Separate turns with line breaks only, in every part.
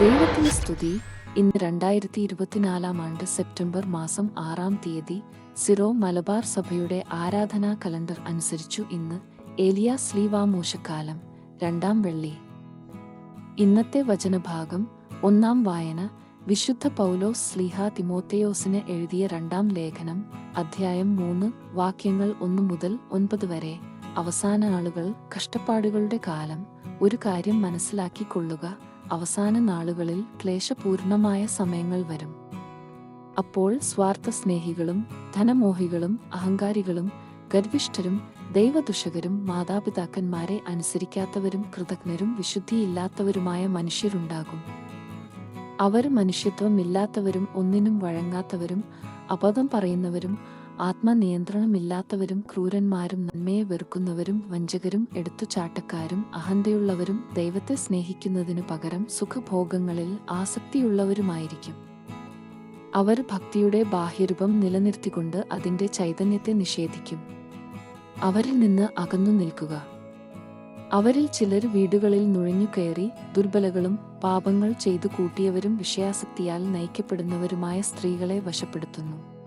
ദൈവത്തിന് സ്തുതി. ഇന്ന് രണ്ടായിരത്തി ഇരുപത്തിനാലാം ആണ്ട് സെപ്റ്റംബർ മാസം ആറാം തീയതി സിറോ മലബാർ സഭയുടെ ആരാധനാ കലണ്ടർ അനുസരിച്ചു ഇന്ന് ഏലിയ സ്ലീവാമൂശക്കാലം രണ്ടാം വെള്ളി. ഇന്നത്തെ വചനഭാഗം ഒന്നാം വായന വിശുദ്ധ പൗലോസ് സ്ലീഹ തിമോത്തയോസിന് എഴുതിയ രണ്ടാം ലേഖനം അധ്യായം മൂന്ന് വാക്യങ്ങൾ ഒന്നു മുതൽ ഒൻപത് വരെ. അവസാന ആളുകൾ കഷ്ടപ്പാടുകളുടെ കാലം. ഒരു കാര്യം മനസ്സിലാക്കിക്കൊള്ളുക. അവസാന നാളുകളിൽ ക്ലേശപൂർണമായ സമയങ്ങൾ വരും. അപ്പോൾ സ്വാർത്ഥ സ്നേഹികളും ധനമോഹികളും അഹങ്കാരികളും ഗർവിഷ്ഠരും ദൈവദുഷകരും മാതാപിതാക്കന്മാരെ അനുസരിക്കാത്തവരും കൃതജ്ഞരും വിശുദ്ധിയില്ലാത്തവരുമായ മനുഷ്യരുണ്ടാകും. അവർ മനുഷ്യത്വമില്ലാത്തവരും ഒന്നിനും വഴങ്ങാത്തവരും അബദ്ധം പറയുന്നവരും ആത്മനിയന്ത്രണമില്ലാത്തവരും ക്രൂരന്മാരും നന്മയെ വെറുക്കുന്നവരും വഞ്ചകരും എടുത്തുചാട്ടക്കാരും അഹന്തയുള്ളവരും ദൈവത്തെ സ്നേഹിക്കുന്നതിനു പകരം സുഖഭോഗങ്ങളിൽ ആസക്തിയുള്ളവരുമായിരിക്കും. അവർ ഭക്തിയുടെ ബാഹ്യരൂപം നിലനിർത്തിക്കൊണ്ട് അതിന്റെ ചൈതന്യത്തെ നിഷേധിക്കും. അവരിൽ നിന്ന് അകന്നു നിൽക്കുക. അവരിൽ ചിലർ വീടുകളിൽ നുഴഞ്ഞുകയറി ദുർബലകളും പാപങ്ങൾ ചെയ്തു കൂട്ടിയവരും വിഷയാസക്തിയാൽ നയിക്കപ്പെടുന്നവരുമായ സ്ത്രീകളെ വശപ്പെടുത്തുന്നു.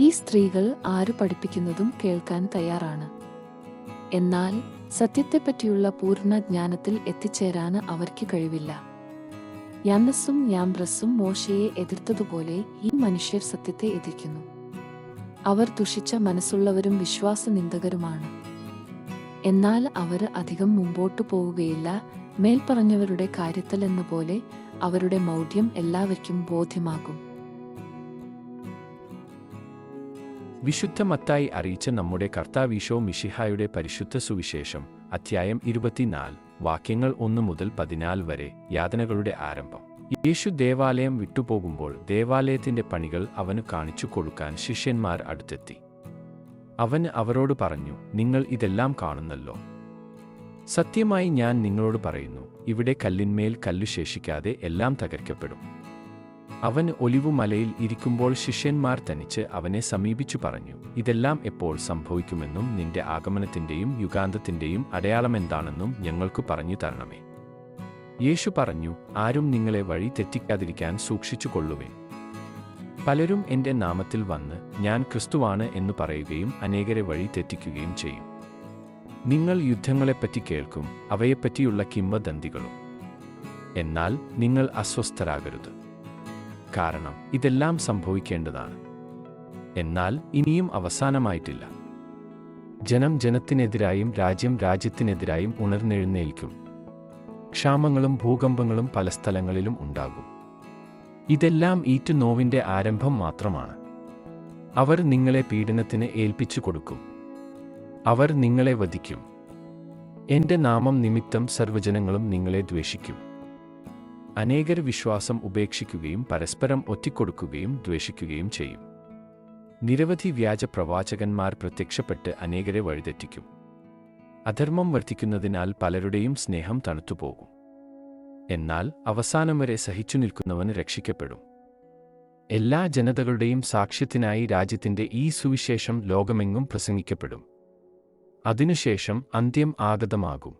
ഈ സ്ത്രീകൾ ആര് പഠിപ്പിക്കുന്നതും കേൾക്കാൻ തയ്യാറാണ്. എന്നാൽ സത്യത്തെപ്പറ്റിയുള്ള പൂർണ ജ്ഞാനത്തിൽ എത്തിച്ചേരാന് അവർക്ക് കഴിവില്ല. യാന്നസും യാംബ്രസും മോശയെ എതിർത്തതുപോലെ ഈ മനുഷ്യർ സത്യത്തെ എതിർക്കുന്നു. അവർ ദുഷിച്ച മനസ്സുള്ളവരും വിശ്വാസനിന്ദകരുമാണ്. എന്നാൽ അവർ അധികം മുമ്പോട്ടു പോവുകയില്ല മേൽപ്പറഞ്ഞവരുടെ കാര്യത്തിൽ എന്ന പോലെ അവരുടെ മൗഢ്യം എല്ലാവർക്കും ബോധ്യമാകും.
വിശുദ്ധ മത്തായി അറിയിച്ച നമ്മുടെ കർത്താവീശോ മിഷിഹായുടെ പരിശുദ്ധ സുവിശേഷം അധ്യായം ഇരുപത്തിനാല് വാക്യങ്ങൾ ഒന്ന് മുതൽ പതിനാല് വരെ യാതനകളുടെ ആരംഭം. യേശു ദേവാലയം വിട്ടുപോകുമ്പോൾ ദേവാലയത്തിന്റെ പണികൾ അവന് കാണിച്ചു കൊടുക്കാൻ ശിഷ്യന്മാർ അടുത്തെത്തി. അവൻ അവരോട് പറഞ്ഞു നിങ്ങൾ ഇതെല്ലാം കാണുന്നല്ലോ. സത്യമായി ഞാൻ നിങ്ങളോട് പറയുന്നു ഇവിടെ കല്ലിന്മേൽ കല്ലു ശേഷിക്കാതെ എല്ലാം തകർക്കപ്പെടും. അവൻ ഒലിവുമലയിൽ ഇരിക്കുമ്പോൾ ശിഷ്യന്മാർ തനിച്ച് അവനെ സമീപിച്ചു പറഞ്ഞു ഇതെല്ലാം എപ്പോൾ സംഭവിക്കുമെന്നും നിന്റെ ആഗമനത്തിന്റെയും യുഗാന്തത്തിന്റെയും അടയാളമെന്താണെന്നും ഞങ്ങൾക്ക് പറഞ്ഞു തരണമേ. യേശു പറഞ്ഞു ആരും നിങ്ങളെ വഴി തെറ്റിക്കാതിരിക്കാൻ സൂക്ഷിച്ചു കൊള്ളുവേ പലരും എന്റെ നാമത്തിൽ വന്ന് ഞാൻ ക്രിസ്തുവാണ് എന്ന് പറയുകയും അനേകരെ വഴി തെറ്റിക്കുകയും ചെയ്യും. നിങ്ങൾ യുദ്ധങ്ങളെപ്പറ്റി കേൾക്കും അവയെപ്പറ്റിയുള്ള കിംവദന്തികളും. എന്നാൽ നിങ്ങൾ അസ്വസ്ഥരാകരുത്. കാരണം ഇതെല്ലാം സംഭവിക്കേണ്ടതാണ്. എന്നാൽ ഇനിയും അവസാനമായിട്ടില്ല. ജനം ജനത്തിനെതിരായും രാജ്യം രാജ്യത്തിനെതിരായും ഉണർന്നെഴുന്നേൽക്കും. ക്ഷാമങ്ങളും ഭൂകമ്പങ്ങളും പല സ്ഥലങ്ങളിലും ഉണ്ടാകും. ഇതെല്ലാം ഈറ്റുനോവിന്റെ ആരംഭം മാത്രമാണ്. അവർ നിങ്ങളെ പീഡനത്തിന് ഏൽപ്പിച്ചു കൊടുക്കും. അവർ നിങ്ങളെ വധിക്കും. എന്റെ നാമം നിമിത്തം സർവജനങ്ങളും നിങ്ങളെ ദ്വേഷിക്കും. അനേകർ വിശ്വാസം ഉപേക്ഷിക്കുകയും പരസ്പരം ഒറ്റിക്കൊടുക്കുകയും ദ്വേഷിക്കുകയും ചെയ്യും. നിരവധി വ്യാജ പ്രവാചകന്മാർ പ്രത്യക്ഷപ്പെട്ട് അനേകരെ വഴിതെറ്റിക്കും. അധർമ്മം വർദ്ധിക്കുന്നതിനാൽ പലരുടെയും സ്നേഹം തണുത്തുപോകും. എന്നാൽ അവസാനം വരെ സഹിച്ചു നിൽക്കുന്നവന് രക്ഷിക്കപ്പെടും. എല്ലാ ജനതകളുടെയും സാക്ഷ്യത്തിനായി രാജ്യത്തിന്റെ ഈ സുവിശേഷം ലോകമെങ്ങും പ്രസംഗിക്കപ്പെടും. അതിനുശേഷം അന്ത്യം ആഗതമാകും.